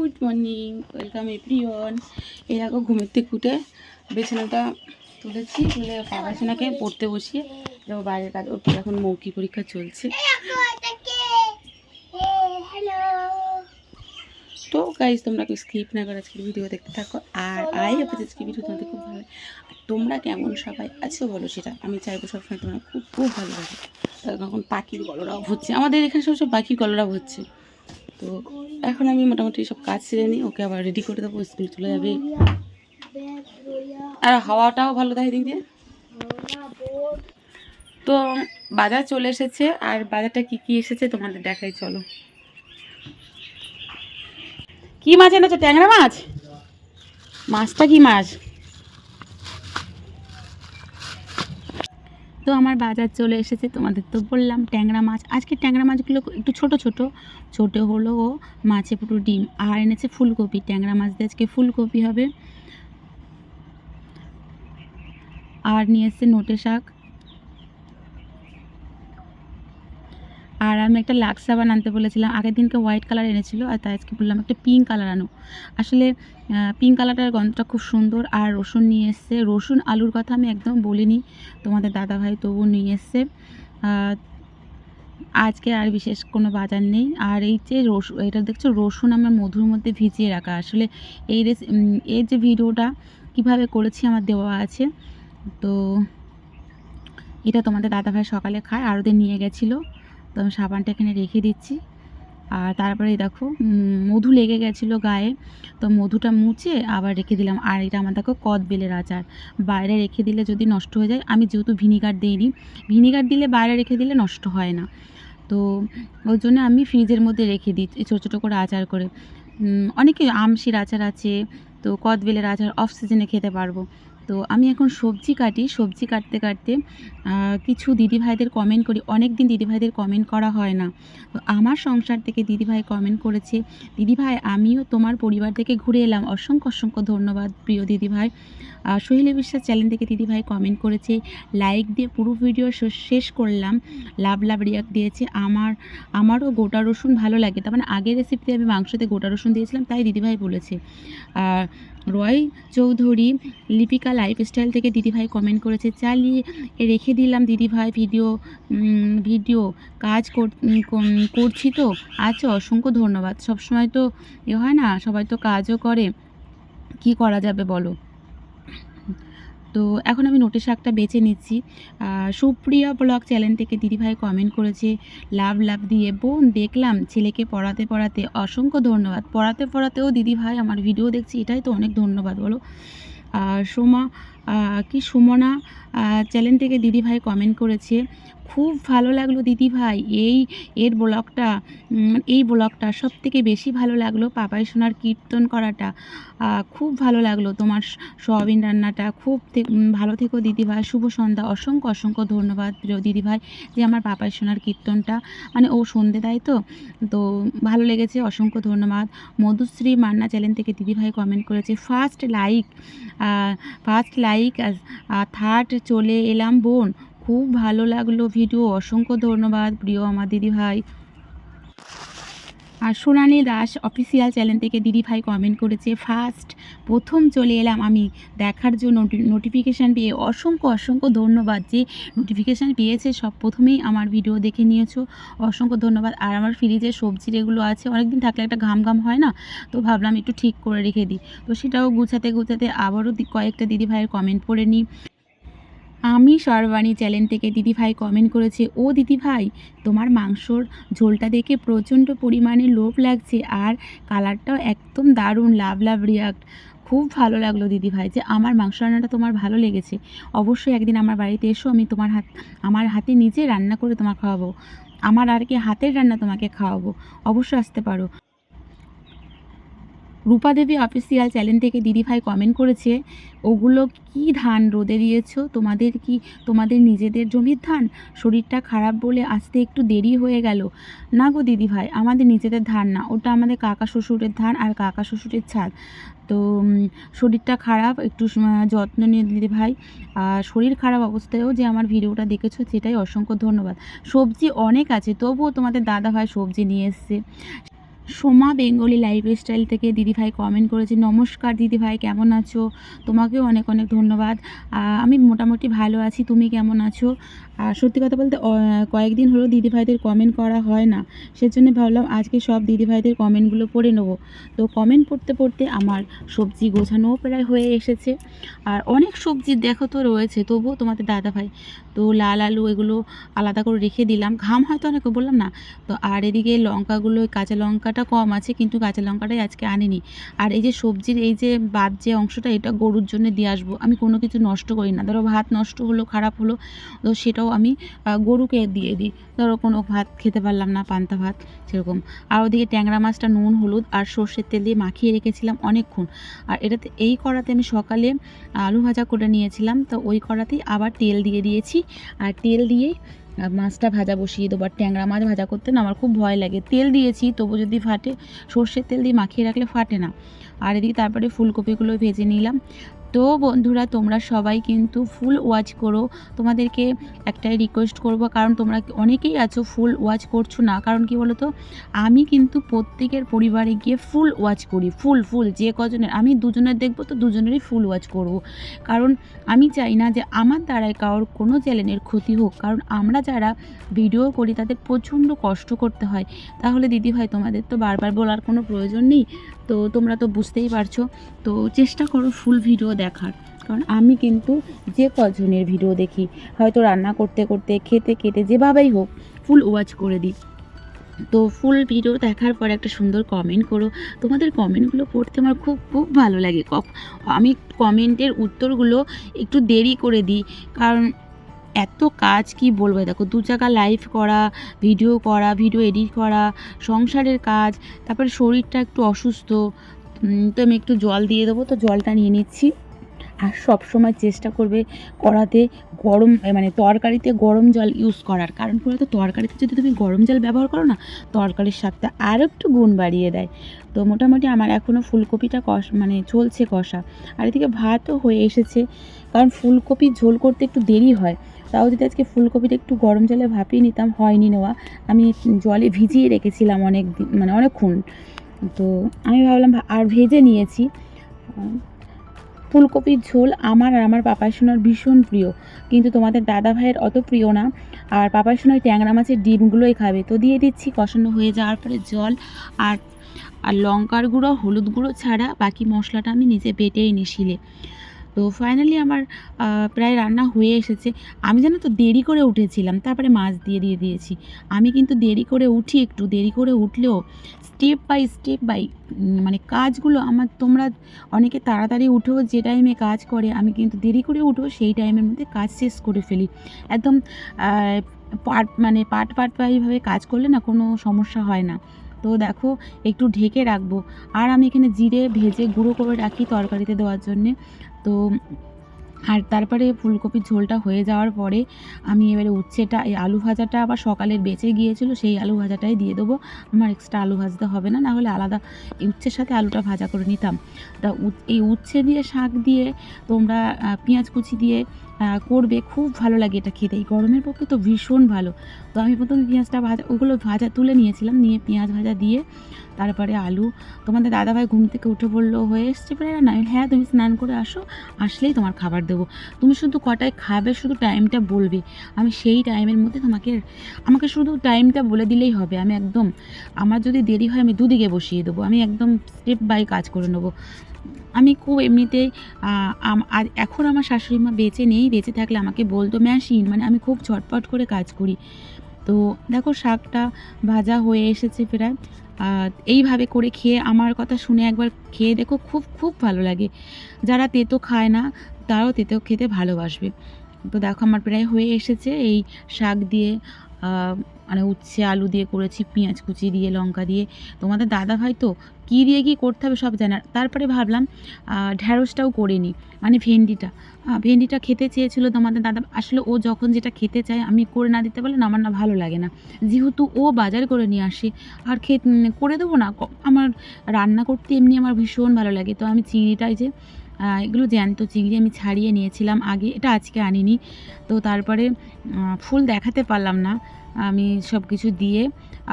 Good morning, welcome everyone. এই দেখো, ঘুমের বিছানাটা তুলেছি, তুলে পড়াশোনাকে পড়তে বসিয়ে দেখো বাইরের কাজ, ওর এখন মৌখিক পরীক্ষা চলছে। তো গাইজ তোমরা কেউ স্কিপ না করে আজকের ভিডিও দেখতে থাকো, আর আই হোপ আজকের ভিডিও তোমাদের খুব ভালো। আর তোমরা কেমন সবাই আছো বলো সেটা আমি চাইব সবসময় তোমরা খুব খুব ভালো লাগে এখন পাখির গলরাও হচ্ছে। আমাদের এখানে সব সব পাখির গলরাও হচ্ছে। তো এখন আমি মোটামুটি সব কাজ সেরে নিই, ওকে আবার রেডি করে দেবো, স্কুল চলে যাবে। আর হাওয়াটাও ভালো দেয় দিক দিয়ে। তো বাজার চলে এসেছে, আর বাজারটা কি কি এসেছে তোমাদের দেখাই, চলো। কি মাছ এনেছো, ট্যাংরা মাছ? মাছটা কি মাছ? তো আমার বাজার চলে এসেছে, তোমাদের তো বললাম ট্যাংরা মাছ। আজকে ট্যাংরা মাছগুলো একটু ছোট ছোট। ছোট হলো মাছে পুরো ডিম, আর এনেছে ফুলকপি। ট্যাংরা মাছ দিয়ে আজকে ফুলকপি হবে। আর নিয়ে এসছে নোটে শাক। আর আমি একটা লাক্স সাবান আনতে বলেছিলাম। আগের দিনকে হোয়াইট কালার এনেছিল আর তাই আজকে বললাম একটা পিঙ্ক কালার আনো। আসলে পিঙ্ক কালারটার গন্ধটা খুব সুন্দর আর রসুন নিয়ে এসছে। রসুন আলুর কথা আমি একদম বলিনি, তোমাদের দাদাভাই তবু নিয়ে এসছে। আজকে আর বিশেষ কোনো বাজার নেই। আর এই যে রসুন এটা দেখছ, রসুন আমার মধুর মধ্যে ভিজিয়ে রাখা। আসলে এই রেস এই যে ভিডিওটা কীভাবে করেছি আমার দেওয়া আছে। তো, এটা তোমাদের দাদাভাই সকালে খায়, আর ওদের নিয়ে গেছিল। তো আমি সাবানটা এখানে রেখে দিচ্ছি। আর তারপরে দেখো মধু লেগে গেছিল গায়ে। তো মধুটা মুছে আবার রেখে দিলাম। আর এটা আমার দেখো কদ বেলের আচার। বাইরে রেখে দিলে যদি নষ্ট হয়ে যায়, আমি যেহেতু ভিনিগার দিইনি, ভিনিগার দিলে বাইরে রেখে দিলে নষ্ট হয় না। তো ওই জন্য আমি ফ্রিজের মধ্যে রেখে দিই ছোটো ছোটো করে আচার করে। অনেকে আমশির আচার আছে, তো কদবেলের আচার অফ সিজনে খেতে পারব। তো আমি এখন সবজি কাটি, সবজি কাটতে কাটতে কিছু দিদিভাইদের কমেন্ট করি। অনেক দিন দিদিভাইদের কমেন্ট করা হয় না। তো আমার সংসার থেকে দিদিভাই কমেন্ট করেছে, দিদিভাই, আমিও তোমার পরিবার থেকে ঘুরে এলাম। অসংখ্য অসংখ্য ধন্যবাদ, প্রিয় দিদিভাই। সোহেলি বিশ্বাস চ্যানেল থেকে দিদিভাই কমেন্ট করেছে লাইক দিয়ে পুরো ভিডিও শেষ- করলাম। লাভ লাভ রিয়াক্ট দিয়েছে। আমার, আমারও গোটা রসুন ভালো লাগে। তার মানে আগের রেসিপিতে আমি মাংসতে গোটা রসুন দিয়েছিলাম, তাই দিদিভাই বলেছে। আর রয় চৌধুরী লিপিকা লাইফস্টাইল থেকে দিদিভাই কমেন্ট করেছে। চালিয়ে রেখে দিলাম দিদিভাই, ভিডিও ভিডিও কাজ কর- করছি তো। আচ্ছা অসংখ্য ধন্যবাদ। সবসময় তো এ হয় না, সবাই তো কাজও করে। কি করা যাবে বলো? তো এখন আমি নোটে শাকটা বেছে নিচ্ছি। সুপ্রিয়া ব্লগ চ্যানেল থেকে দিদিভাই কমেন্ট করেছে, লাভ লাভ দিয়ে বোন, দেখলাম ছেলেকে পড়াতে পড়াতে অসংখ্য ধন্যবাদ। পড়াতে, পড়াতেও দিদিভাই আমার ভিডিও দেখছি, এটাই তো অনেক ধন্যবাদ বলো। আর সোমা কি সুমনা চ্যানেল থেকে দিদিভাই কমেন্ট করেছে খুব ভালো লাগল দিদিভাই এই, এর ব্লগটা এই ব্লগটা সব থেকে বেশি ভালো লাগল পাপাই সোনার কীর্তন করাটা। খুব ভালো লাগল তোমার সোয়াবিন রান্নাটা। খুব ভালো থেকো দিদিভাই শুভ সন্ধ্যা। অসংখ্য অসংখ্য ধন্যবাদ প্রিয় দিদিভাই যে আমার পাপাই সোনার কীর্তনটা। মানে ও সন্ধে দেয় তো? তো ভালো লেগেছে, অসংখ্য ধন্যবাদ। মধুশ্রী মান্না চ্যানেল থেকে দিদিভাই কমেন্ট করেছে first like first like third চলে এলাম বোন। খুব ভালো লাগল ভিডিও। অসংখ্য ধন্যবাদ প্রিয় আমার দিদিভাই। আর সোনালি দাস অফিসিয়াল চ্যানেল থেকে দিদিভাই কমেন্ট করেছে ফার্স্ট প্রথম চলে এলাম আমি দেখার জন্য নোটিফিকেশান পেয়ে। অসংখ্য অসংখ্য ধন্যবাদ যে নোটিফিকেশান পেয়েছে। সব প্রথমেই আমার ভিডিও দেখে নিয়েছো। অসংখ্য ধন্যবাদ। আর আমার ফ্রিজে সবজি এগুলো আছে, অনেকদিন থাকলে একটা ঘাম ঘাম হয় না? তো ভাবলাম একটু ঠিক করে রেখে দিই। তো সেটাও গুছাতে গুছাতে আবারও কয়েকটা দিদিভাইয়ের কমেন্ট পড়ে নিই। আমি সর্বাণী চ্যানেল থেকে দিদিভাই কমেন্ট করেছে, ও দিদিভাই, তোমার মাংসর ঝোলটা দেখে প্রচণ্ড পরিমাণে লোভ লাগছে আর কালারটাও একদম দারুণ, লাভ লাভ রিয়াক্ট খুব ভালো লাগল দিদিভাই যে আমার মাংস রান্নাটা তোমার ভালো লেগেছে। অবশ্যই একদিন আমার বাড়িতে এসো, আমি তোমার হাত, আমার হাতে নিজে রান্না করে তোমার খাওয়াবো। আমার আর কি হাতের রান্না তোমাকে খাওয়াবো। অবশ্যই আসতে পারো। রূপা দেবী অফিসিয়াল চ্যানেল থেকে দিদিভাই কমেন্ট করেছে, ওগুলো কি ধান রোদে দিয়েছ? তোমাদের কি, তোমাদের নিজেদের জমির ধান? শরীরটা খারাপ বলে আসতে একটু দেরি হয়ে গেল। না গো দিদিভাই আমাদের নিজেদের ধান না, ওটা আমাদের কাকা শ্বশুরের ধান আর কাকা শ্বশুরের ছাদ। তো শরীরটা খারাপ, একটু যত্ন নিয়ে দিদিভাই আর শরীর খারাপ অবস্থায়ও যে আমার ভিডিওটা দেখেছ, সেটাই অসংখ্য ধন্যবাদ। সবজি অনেক আছে, তবুও তোমাদের দাদাভাই সবজি নিয়ে এসছে। সোমা বেঙ্গলি লাইফস্টাইল থেকে দিদিভাই কমেন্ট করেছে, নমস্কার দিদিভাই কেমন আছো? তোমাকেও অনেক অনেক ধন্যবাদ। আমি মোটামুটি ভালো আছি, তুমি কেমন আছো? আর সত্যি কথা বলতে কয়েকদিন হলো দিদিভাইদের কমেন্ট করা হয় না, সেজন্য ভাবলাম আজকে সব দিদিভাইদের কমেন্টগুলো পড়ে নেব। তো কমেন্ট পড়তে পড়তে আমার সবজি গোছানোও প্রায় হয়ে এসেছে। আর অনেক সবজি দেখো তো রয়েছে, তবুও তোমাদের দাদাভাই তো লাল আলু এগুলো আলাদা করে রেখে দিলাম। ঘাম হয়তো অনেক বললাম না, তো আর এদিকে লঙ্কাগুলো, কাঁচা লঙ্কাটা কম আছে, কিন্তু কাঁচা লঙ্কাটাই আজকে আনিনি। আর এই যে সবজির এই যে বাদ যে অংশটা, এটা গরুর জন্য দিয়ে আসব। আমি কোনো কিছু নষ্ট করি না। ধরো ভাত নষ্ট হলো, খারাপ হলো, তো সেটাও আমি গরুকে দিয়ে দিই। ধরো কোনো ভাত খেতে পারলাম না, পান্তা ভাত, সেরকম। আর ওদিকে ট্যাংরা মাছটা নুন, হলুদ আর সর্ষের তেল দিয়ে মাখিয়ে রেখেছিলাম অনেকক্ষণ। আর এটাতে, এই কড়াতে আমি সকালে আলু ভাজা করে নিয়েছিলাম, তো ওই কড়াতেই আবার তেল দিয়ে দিয়েছি। আর তেল দিয়েই মাছটা ভাজা বসিয়ে দেবো। আর ট্যাংরা মাছ ভাজা করতে না আমার খুব ভয় লাগে। তেল দিয়েছি তবু যদি ফাটে, সর্ষের তেল দিয়ে মাখিয়ে রাখলে ফাটে না। আর এদিকে তারপরে ফুলকপিগুলো ভেজে নিলাম। তো বন্ধুরা, তোমরা সবাই কিন্তু ফুল ওয়াচ করো। তোমাদেরকে একটাই রিকোয়েস্ট করব, কারণ তোমরা অনেকেই আছো ফুল ওয়াচ করছ না। কারণ কি বলো তো আমি কিন্তু প্রত্যেকের পরিবারে গিয়ে ফুল ওয়াচ করি ফুল ফুল যে কজনের। আমি দুজনের দেখব তো দুজনেরই ফুল ওয়াচ করব। কারণ আমি চাই না যে আমার দ্বারায় কারোর কোনো চ্যানেলের ক্ষতি হোক। কারণ আমরা যারা ভিডিও করি, তাদের প্রচণ্ড কষ্ট করতে হয়। তাহলে দিদি ভাই তোমাদের তো বারবার বলার কোনো প্রয়োজন নেই। তো তোমরা তো বুঝতেই পারছ। তো চেষ্টা করো ফুল ভিডিও দেখার। কারণ আমি কিন্তু যে কজনের ভিডিও দেখি, হয়তো রান্না করতে করতে, খেতে খেতে যেভাবেই হোক ফুল ওয়াচ করে দিই। তো ফুল ভিডিও দেখার পর একটা সুন্দর কমেন্ট করো। তোমাদের কমেন্টগুলো পড়তে আমার খুব খুব ভালো লাগে। আমি কমেন্টের উত্তরগুলো একটু দেরি করে দিই। কারণ এত কাজ কি বলব? দেখো, দু জায়গা লাইভ করা ভিডিও করা ভিডিও এডিট করা, সংসারের কাজ, তারপরে শরীরটা একটু অসুস্থ তো আমি একটু জল দিয়ে দেবো, তো জলটা নিয়ে নিচ্ছি। আর সব সময় চেষ্টা করবে কড়াতে গরম মানে তরকারিতে গরম জল ইউজ করার। কারণ করে তো তরকারিতে যদি তুমি গরম জল ব্যবহার করো না, তরকারির স্বাদটা আরও একটু গুণ বাড়িয়ে দেয়। তো মোটামুটি আমার এখনও ফুলকপিটা কষ মানে চলছে কষা। আর এদিকে ভাতও হয়ে এসেছে, কারণ ফুলকপির ঝোল করতে একটু দেরি হয়। তাও যদি আজকে ফুলকপিটা একটু গরম জলে ভাপিয়ে নিতাম, হয়নি নেওয়া। আমি জলে ভিজিয়ে রেখেছিলাম অনেক দিন মানে অনেকক্ষণ। তো আমি ভাবলাম আর ভেজে নিয়েছি। ফুলকপির ঝোল আমার আর আমার পাপাই সোনার ভীষণ প্রিয়। কিন্তু তোমাদের দাদা ভাইয়ের অত প্রিয় না। আর পাপাই সোনার ট্যাংরা মাছের ডিমগুলোই খাবে। তো দিয়ে দিচ্ছি কষানো হয়ে যাওয়ার পরে জল আর আর লঙ্কার গুঁড়ো, হলুদ গুঁড়ো ছাড়া বাকি মশলাটা আমি নিজে বেটেই নি শিলে। তো ফাইনালি আমার প্রায় রান্না হয়ে এসেছে। আমি জানো তো দেরি করে উঠেছিলাম, তারপরে মাছ দিয়ে দিয়ে দিয়েছি। আমি কিন্তু দেরি করে উঠি একটু, দেরি করে উঠলেও স্টেপ বাই স্টেপ বাই মানে কাজগুলো আমার তোমরা অনেকে তাড়াতাড়ি উঠেও যে টাইমে কাজ করে, আমি কিন্তু দেরি করে উঠেও সেই টাইমের মধ্যে কাজ শেষ করে ফেলি। একদম পাট মানে পাট পাট পাইভাবে কাজ করলে না কোনো সমস্যা হয় না। তো দেখো, একটু ঢেকে রাখব। আর আমি এখানে জিরে ভেজে গুঁড়ো করে রাখি তরকারিতে দেওয়ার জন্যে। তো, আর তারপরে ফুলকপির ঝোলটা হয়ে যাওয়ার পরে আমি এবারে উচ্ছেটা, এই আলু ভাজাটা আবার সকালের বেঁচে গিয়েছিল, সেই আলু ভাজাটাই দিয়ে দেবো। আমার এক্সট্রা আলু ভাজতে হবে না না হলে আলাদা এই উচ্ছের সাথে আলুটা ভাজা করে নিতাম। তা এই উচ্ছে দিয়ে শাক দিয়ে তোমরা পেঁয়াজ কুচি দিয়ে করবে, খুব ভালো লাগে এটা খেতে। এই গরমের পক্ষে তো ভীষণ ভালো। তো আমি প্রথমে পেঁয়াজটা ভাজা, ওগুলো ভাজা তুলে নিয়েছিলাম, নিয়ে পেঁয়াজ ভাজা দিয়ে, তারপরে আলু। তোমাদের দাদাভাই ঘুম থেকে উঠে বলল, হয়ে এসছে প্রায় না হ্যাঁ তুমি স্নান করে আসো, আসলেই তোমার খাবার দেবো। তুমি শুধু কটায় খাবে, শুধু টাইমটা বলবে। আমি সেই টাইমের মধ্যে তোমাকে, আমাকে শুধু টাইমটা বলে দিলেই হবে। আমি একদম, আমার যদি দেরি হয়, আমি দুদিকে বসিয়ে দেবো। আমি একদম স্টেপ বাই কাজ করে নেব। আমি খুব এমনিতেই এখন আমার শাশুড়ি মা বেঁচে নেই বেঁচে থাকলে আমাকে বলতো মেশিন মানে আমি খুব ছটপট করে কাজ করি। তো দেখো শাকটা ভাজা হয়ে এসেছে প্রায়। এইভাবে করে খেয়ে আমার কথা শুনে একবার খেয়ে দেখো খুব খুব ভালো লাগে। যারা তেতো খায় না, তারাও তেতো খেতে ভালোবাসবে। তো দেখো আমার প্রায় হয়ে এসেছে এই শাক দিয়ে। মানে উচ্ছে, আলু দিয়ে করেছি, পেঁয়াজ কুচি দিয়ে, লঙ্কা দিয়ে। তোমাদের দাদা ভাই তো কী দিয়ে কী করতে হবে সব জানার। তারপরে ভাবলাম ঢ্যাঁড়সটাও করে নিই মানে ভেন্ডিটা। ভেন্ডিটা খেতে চেয়েছিল তোমাদের দাদা। আসলে ও যখন যেটা খেতে চায়, আমি করে না দিতে পারলে আমার না ভালো লাগে না। যেহেতু ও বাজার করে নিয়ে আসে, আর খে করে দেবো না আমার রান্না করতে এমনি আমার ভীষণ ভালো লাগে। তো আমি চিংড়িটাই যে এগুলো জ্যান্ত চিংড়ি আমি ছাড়িয়ে নিয়েছিলাম। আগে এটা আজকে আনিনি। তো তারপরে ফুল দেখাতে পারলাম না। আমি সব কিছু দিয়ে,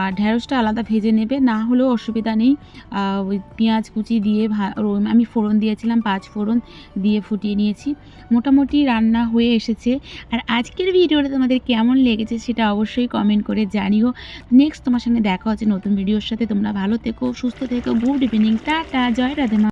আর ঢ্যাঁড়সটা আলাদা ভেজে নেবে, না হলেও অসুবিধা নেই। ওই পেঁয়াজ কুচি দিয়ে আমি ফোড়ন দিয়েছিলাম, পাঁচ ফোড়ন দিয়ে ফুটিয়ে নিয়েছি। মোটামুটি রান্না হয়ে এসেছে। আর আজকের ভিডিওটা তোমাদের কেমন লেগেছে সেটা অবশ্যই কমেন্ট করে জানিও। নেক্সট তোমার সঙ্গে দেখা হচ্ছে নতুন ভিডিওর সাথে। তোমরা ভালো থেকো, সুস্থ থেকো। Good evening tata. জয় রাধে